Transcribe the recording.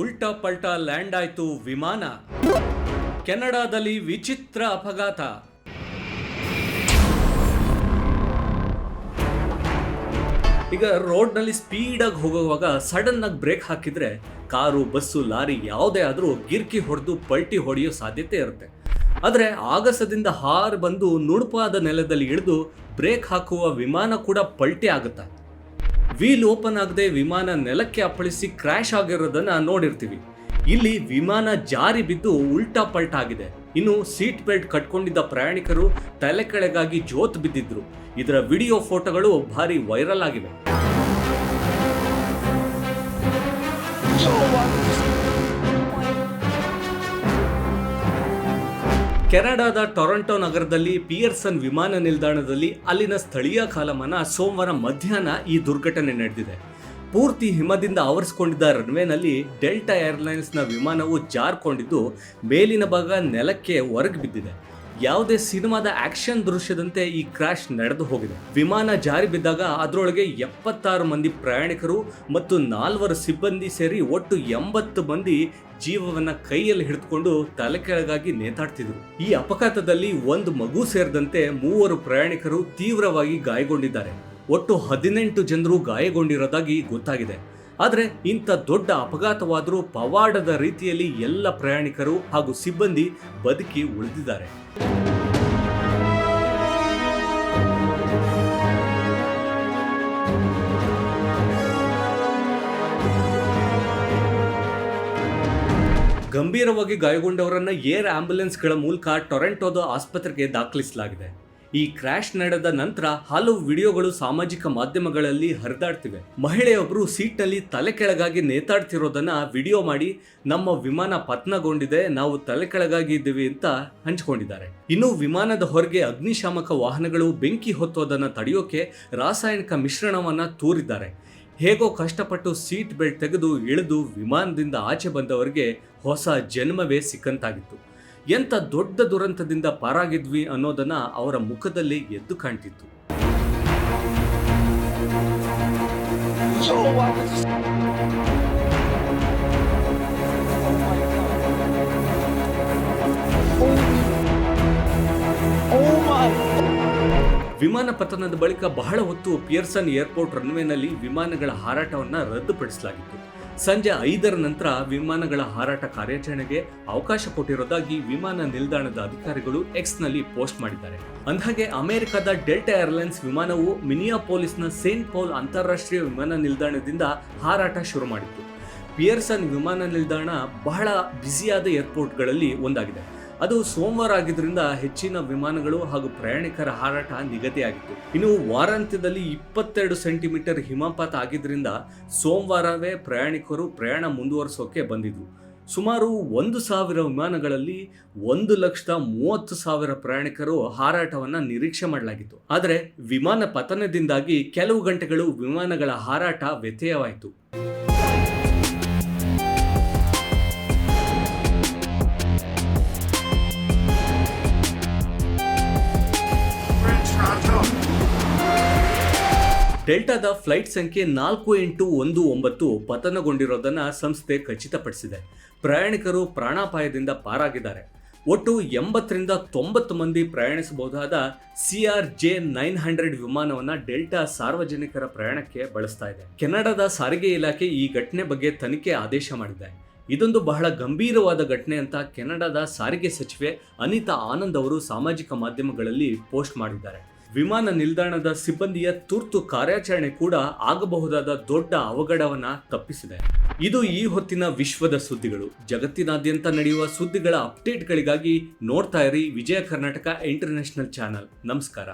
ಉಲ್ಟಾ ಪಲ್ಟಾ ಲ್ಯಾಂಡ್ ಆಯ್ತು ವಿಮಾನ. ಕೆನಡಾದಲ್ಲಿ ವಿಚಿತ್ರ ಅಪಘಾತ. ಈಗ ರೋಡ್ನಲ್ಲಿ ಸ್ಪೀಡಾಗಿ ಹೋಗುವಾಗ ಸಡನ್ ಆಗಿ ಬ್ರೇಕ್ ಹಾಕಿದ್ರೆ ಕಾರು, ಬಸ್ಸು, ಲಾರಿ ಯಾವುದೇ ಆದರೂ ಗಿರ್ಕಿ ಹೊಡೆದು ಪಲ್ಟಿ ಹೊಡೆಯೋ ಸಾಧ್ಯತೆ ಇರುತ್ತೆ. ಆದರೆ ಆಗಸದಿಂದ ಹಾರ್ ಬಂದು ನುಣುಪಾದ ನೆಲದಲ್ಲಿ ಇಳಿದು ಬ್ರೇಕ್ ಹಾಕುವ ವಿಮಾನ ಕೂಡ ಪಲ್ಟಿ ಆಗುತ್ತೆ? ವೀಲ್ ಓಪನ್ ಆಗದೆ ವಿಮಾನ ನೆಲಕ್ಕೆ ಅಪ್ಪಳಿಸಿ ಕ್ರ್ಯಾಶ್ ಆಗಿರೋದನ್ನ ನೋಡಿರ್ತೀವಿ. ಇಲ್ಲಿ ವಿಮಾನ ಜಾರಿ ಬಿದ್ದು ಉಲ್ಟಾ ಪಲ್ಟ ಆಗಿದೆ. ಇನ್ನು ಸೀಟ್ ಬೆಲ್ಟ್ ಕಟ್ಕೊಂಡಿದ್ದ ಪ್ರಯಾಣಿಕರು ತಲೆ ಕೆಳಗಾಗಿ ಜೋತ್ ಬಿದ್ದಿದ್ರು. ಇದರ ವಿಡಿಯೋ ಫೋಟೋಗಳು ಭಾರಿ ವೈರಲ್ ಆಗಿವೆ. ಕೆನಡಾದ ಟೊರಂಟೊ ನಗರದಲ್ಲಿ ಪಿಯರ್ಸನ್ ವಿಮಾನ ನಿಲ್ದಾಣದಲ್ಲಿ ಅಲ್ಲಿನ ಸ್ಥಳೀಯ ಕಾಲಮಾನ ಸೋಮವಾರ ಮಧ್ಯಾಹ್ನ ಈ ದುರ್ಘಟನೆ ನಡೆದಿದೆ. ಪೂರ್ತಿ ಹಿಮದಿಂದ ಆವರಿಸಿಕೊಂಡಿದ್ದ ರನ್ವೇನಲ್ಲಿ ಡೆಲ್ಟಾ ಏರ್ಲೈನ್ಸ್ನ ವಿಮಾನವು ಜಾರ್ಕೊಂಡಿದ್ದು ಮೇಲಿನ ಭಾಗ ನೆಲಕ್ಕೆ ಹೊರಗೆ ಬಿದ್ದಿದೆ. ಯಾವುದೇ ಸಿನಿಮಾದ ಆಕ್ಷನ್ ದೃಶ್ಯದಂತೆ ಈ ಕ್ರಾಶ್ ನಡೆದು ಹೋಗಿದೆ. ವಿಮಾನ ಜಾರಿ ಬಿದ್ದಾಗ ಅದರೊಳಗೆ ಎಪ್ಪತ್ತಾರು ಮಂದಿ ಪ್ರಯಾಣಿಕರು ಮತ್ತು ನಾಲ್ವರು ಸಿಬ್ಬಂದಿ ಸೇರಿ ಒಟ್ಟು ಎಂಬತ್ತು ಮಂದಿ ಜೀವವನ್ನ ಕೈಯಲ್ಲಿ ಹಿಡಿದುಕೊಂಡು ತಲೆ ಕೆಳಗಾಗಿ ನೇತಾಡ್ತಿದ್ರು. ಈ ಅಪಘಾತದಲ್ಲಿ ಒಂದು ಮಗು ಸೇರಿದಂತೆ ಮೂವರು ಪ್ರಯಾಣಿಕರು ತೀವ್ರವಾಗಿ ಗಾಯಗೊಂಡಿದ್ದಾರೆ. ಒಟ್ಟು ಹದಿನೆಂಟು ಜನರು ಗಾಯಗೊಂಡಿರೋದಾಗಿ ಗೊತ್ತಾಗಿದೆ. ಆದರೆ ಇಂಥ ದೊಡ್ಡ ಅಪಘಾತವಾದರೂ ಪವಾಡದ ರೀತಿಯಲ್ಲಿ ಎಲ್ಲ ಪ್ರಯಾಣಿಕರು ಹಾಗೂ ಸಿಬ್ಬಂದಿ ಬದುಕಿ ಉಳಿದಿದ್ದಾರೆ. ಗಂಭೀರವಾಗಿ ಗಾಯಗೊಂಡವರನ್ನ ಏರ್ ಆಂಬ್ಯುಲೆನ್ಸ್ಗಳ ಮೂಲಕ ಟೊರೆಂಟೋದ ಆಸ್ಪತ್ರೆಗೆ ದಾಖಲಿಸಲಾಗಿದೆ. ಈ ಕ್ರ್ಯಾಶ್ ನಡೆದ ನಂತರ ಹಲವು ವಿಡಿಯೋಗಳು ಸಾಮಾಜಿಕ ಮಾಧ್ಯಮಗಳಲ್ಲಿ ಹರಿದಾಡ್ತಿವೆ. ಮಹಿಳೆಯೊಬ್ಬರು ಸೀಟ್ನಲ್ಲಿ ತಲೆ ಕೆಳಗಾಗಿ ನೇತಾಡ್ತಿರೋದನ್ನ ವಿಡಿಯೋ ಮಾಡಿ, ನಮ್ಮ ವಿಮಾನ ಪತನಗೊಂಡಿದೆ, ನಾವು ತಲೆ ಕೆಳಗಾಗಿ ಇದ್ದೀವಿ ಅಂತ ಹಂಚಿಕೊಂಡಿದ್ದಾರೆ. ಇನ್ನು ವಿಮಾನದ ಹೊರಗೆ ಅಗ್ನಿಶಾಮಕ ವಾಹನಗಳು ಬೆಂಕಿ ಹೊತ್ತೋದನ್ನ ತಡೆಯೋಕೆ ರಾಸಾಯನಿಕ ಮಿಶ್ರಣವನ್ನ ತೂರಿದ್ದಾರೆ. ಹೇಗೋ ಕಷ್ಟಪಟ್ಟು ಸೀಟ್ ಬೆಲ್ಟ್ ತೆಗೆದು ಇಳಿದು ವಿಮಾನದಿಂದ ಆಚೆ ಬಂದವರಿಗೆ ಹೊಸ ಜನ್ಮವೇ ಸಿಕ್ಕಂತಾಗಿತ್ತು. ಎಂಥ ದೊಡ್ಡ ದುರಂತದಿಂದ ಪಾರಾಗಿದ್ವಿ ಅನ್ನೋದನ್ನ ಅವರ ಮುಖದಲ್ಲಿ ಎದ್ದು ಕಾಣ್ತಿತ್ತು. ವಿಮಾನ ಪತನದ ಬಳಿಕ ಬಹಳ ಹೊತ್ತು ಪಿಯರ್ಸನ್ ಏರ್ಪೋರ್ಟ್ ರನ್ವೇನಲ್ಲಿ ವಿಮಾನಗಳ ಹಾರಾಟವನ್ನು ರದ್ದುಪಡಿಸಲಾಗಿತ್ತು ಸಂಜೆ ಐದರ ನಂತರ ವಿಮಾನಗಳ ಹಾರಾಟ ಕಾರ್ಯಾಚರಣೆಗೆ ಅವಕಾಶ ಕೊಟ್ಟಿರೋದಾಗಿ ವಿಮಾನ ನಿಲ್ದಾಣದ ಅಧಿಕಾರಿಗಳು ಎಕ್ಸ್ನಲ್ಲಿ ಪೋಸ್ಟ್ ಮಾಡಿದ್ದಾರೆ. ಅಂದಹಾಗೆ ಅಮೆರಿಕದ ಡೆಲ್ಟಾ ಏರ್ಲೈನ್ಸ್ ವಿಮಾನವು ಮಿನಿಯಾಪೋಲಿಸ್ನ ಸೇಂಟ್ ಪೌಲ್ ಅಂತಾರಾಷ್ಟ್ರೀಯ ವಿಮಾನ ನಿಲ್ದಾಣದಿಂದ ಹಾರಾಟ ಶುರು ಮಾಡಿತ್ತು. ಪಿಯರ್ಸನ್ ವಿಮಾನ ನಿಲ್ದಾಣ ಬಹಳ ಬ್ಯುಸಿಯಾದ ಏರ್ಪೋರ್ಟ್ಗಳಲ್ಲಿ ಒಂದಾಗಿದೆ. ಅದು ಸೋಮವಾರ ಆಗಿದ್ದರಿಂದ ಹೆಚ್ಚಿನ ವಿಮಾನಗಳು ಹಾಗೂ ಪ್ರಯಾಣಿಕರ ಹಾರಾಟ ನಿಗದಿಯಾಗಿತ್ತು. ಇನ್ನು ವಾರಾಂತ್ಯದಲ್ಲಿ ಇಪ್ಪತ್ತೆರಡು ಸೆಂಟಿಮೀಟರ್ ಹಿಮಪಾತ ಆಗಿದ್ದರಿಂದ ಸೋಮವಾರವೇ ಪ್ರಯಾಣಿಕರು ಪ್ರಯಾಣ ಮುಂದುವರಿಸೋಕೆ ಬಂದಿದ್ರು. ಸುಮಾರು ಒಂದು ಸಾವಿರ ವಿಮಾನಗಳಲ್ಲಿ ಒಂದು ಲಕ್ಷದ ಮೂವತ್ತು ಸಾವಿರ ಪ್ರಯಾಣಿಕರು ಹಾರಾಟವನ್ನು ನಿರೀಕ್ಷೆ ಮಾಡಲಾಗಿತ್ತು. ಆದರೆ ವಿಮಾನ ಪತನದಿಂದಾಗಿ ಕೆಲವು ಗಂಟೆಗಳು ವಿಮಾನಗಳ ಹಾರಾಟ ವ್ಯತ್ಯಯವಾಯಿತು. ಡೆಲ್ಟಾದ ಫ್ಲೈಟ್ ಸಂಖ್ಯೆ ನಾಲ್ಕು ಎಂಟು ಒಂದು ಒಂಬತ್ತು ಪತನಗೊಂಡಿರೋದನ್ನು ಸಂಸ್ಥೆ ಖಚಿತಪಡಿಸಿದೆ. ಪ್ರಯಾಣಿಕರು ಪ್ರಾಣಾಪಾಯದಿಂದ ಪಾರಾಗಿದ್ದಾರೆ. ಒಟ್ಟು ಎಂಬತ್ತರಿಂದ ತೊಂಬತ್ತು ಮಂದಿ ಪ್ರಯಾಣಿಸಬಹುದಾದ C R J nine hundred ವಿಮಾನವನ್ನು ಡೆಲ್ಟಾ ಸಾರ್ವಜನಿಕರ ಪ್ರಯಾಣಕ್ಕೆ ಬಳಸ್ತಾ ಇದೆ. ಕೆನಡಾದ ಸಾರಿಗೆ ಇಲಾಖೆ ಈ ಘಟನೆ ಬಗ್ಗೆ ತನಿಖೆ ಆದೇಶ ಮಾಡಿದೆ. ಇದೊಂದು ಬಹಳ ಗಂಭೀರವಾದ ಘಟನೆ ಅಂತ ಕೆನಡಾದ ಸಾರಿಗೆ ಸಚಿವೆ ಅನಿತಾ ಆನಂದ್ ಅವರು ಸಾಮಾಜಿಕ ಮಾಧ್ಯಮಗಳಲ್ಲಿ ಪೋಸ್ಟ್ ಮಾಡಿದ್ದಾರೆ. ವಿಮಾನ ನಿಲ್ದಾಣದ ಸಿಬ್ಬಂದಿಯ ತುರ್ತು ಕಾರ್ಯಾಚರಣೆ ಕೂಡ ಆಗಬಹುದಾದ ದೊಡ್ಡ ಅವಘಡವನ್ನ ತಪ್ಪಿಸಿದೆ. ಇದು ಈ ಹೊತ್ತಿನ ವಿಶ್ವದ ಸುದ್ದಿಗಳು. ಜಗತ್ತಿನಾದ್ಯಂತ ನಡೆಯುವ ಸುದ್ದಿಗಳ ಅಪ್ಡೇಟ್ಗಳಿಗಾಗಿ ನೋಡ್ತಾ ಇರಿ ವಿಜಯ ಕರ್ನಾಟಕ ಇಂಟರ್ನ್ಯಾಷನಲ್ ಚಾನಲ್. ನಮಸ್ಕಾರ.